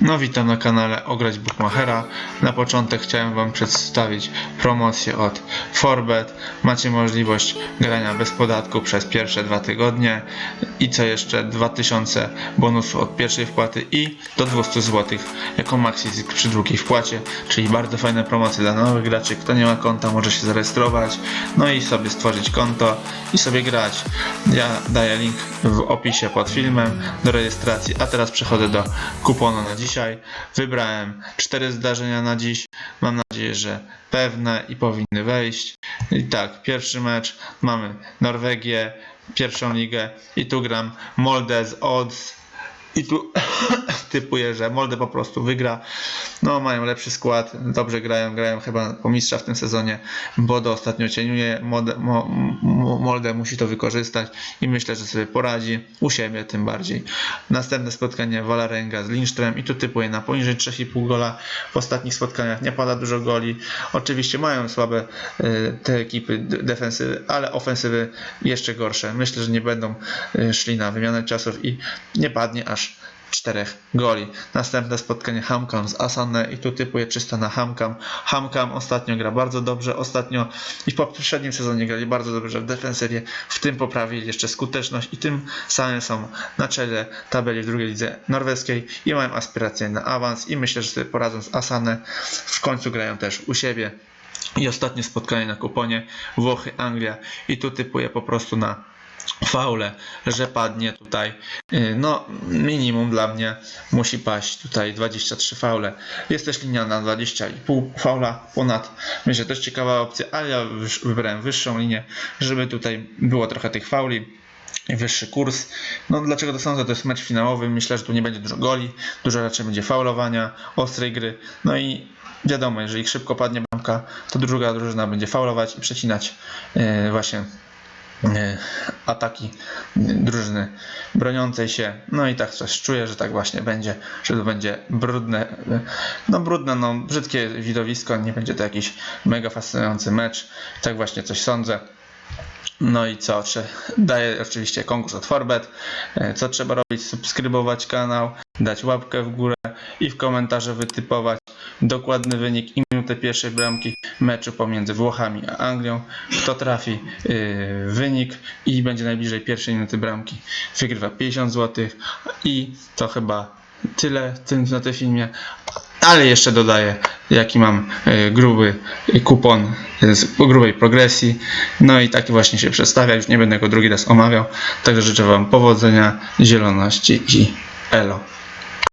No witam na kanale Ograć Bookmachera. Na początek chciałem Wam przedstawić promocję od Forbet. Macie możliwość grania bez podatku przez pierwsze dwa tygodnie i co jeszcze 2000 bonusów od pierwszej wpłaty i do 200 zł jako maxizysk przy drugiej wpłacie, czyli bardzo fajne promocje dla nowych graczy. Kto nie ma konta może się zarejestrować, no i sobie stworzyć konto i sobie grać. Ja daję link w opisie pod filmem do rejestracji, a teraz przechodzę do kuponu na dzisiaj. Wybrałem cztery zdarzenia na dziś. Mam nadzieję, że pewne i powinny wejść. I tak, pierwszy mecz mamy Norwegię, pierwszą ligę i tu gram Molde z odds. I tu typuję, że Molde po prostu wygra. No, mają lepszy skład, dobrze grają, grają chyba po mistrza w tym sezonie. Bodo ostatnio cieniuje, Molde, Mo, Mo- Molde musi to wykorzystać i myślę, że sobie poradzi, u siebie tym bardziej. Następne spotkanie Walarenga z Lindström i tu typuję na poniżej 3,5 gola. W ostatnich spotkaniach nie pada dużo goli. Oczywiście mają słabe y, te ekipy defensywy, ale ofensywy jeszcze gorsze. Myślę, że nie będą y, szli na wymianę czasów i nie padnie aż czterech goli. Następne spotkanie Hamkam z Asane i tu typuję czysto na Hamkam. Hamkam ostatnio gra bardzo dobrze, ostatnio i w poprzednim sezonie grali bardzo dobrze w defensywie, w tym poprawili jeszcze skuteczność i tym samym są na czele tabeli w drugiej lidze norweskiej i mają aspiracje na awans i myślę, że sobie poradzą z Asane. W końcu grają też u siebie. I ostatnie spotkanie na kuponie Włochy, Anglia i tu typuję po prostu na faule, że padnie tutaj, yy, no minimum dla mnie musi paść tutaj 23 faule. Jest też linia na 20,5 faula ponad. Myślę, też ciekawa opcja, ale ja wybrałem wyższą linię, żeby tutaj było trochę tych fauli wyższy kurs. No dlaczego to sądzę? To jest mecz finałowy. Myślę, że tu nie będzie dużo goli, dużo raczej będzie faulowania, ostrej gry. No i wiadomo, jeżeli szybko padnie bramka, to druga drużyna będzie faulować i przecinać yy, właśnie ataki drużyny broniącej się. No i tak coś czuję, że tak właśnie będzie, że to będzie brudne, e, no brudne, no brzydkie widowisko, nie będzie to jakiś mega fascynujący mecz. Tak właśnie coś sądzę. No i co? Daję oczywiście konkurs od Forbet. E, Co trzeba robić? Subskrybować kanał, dać łapkę w górę i w komentarzu wytypować dokładny wynik i minutę pierwszej bramki meczu pomiędzy Włochami a Anglią. Kto trafi yy, wynik i będzie najbliżej pierwszej minuty bramki, wygrywa 50 zł. I to chyba tyle w tym, na tym filmie. Ale jeszcze dodaję, jaki mam y, gruby kupon z grubej progresji. No i taki właśnie się przedstawia. Już nie będę go drugi raz omawiał. Także życzę Wam powodzenia, zieloności i elo.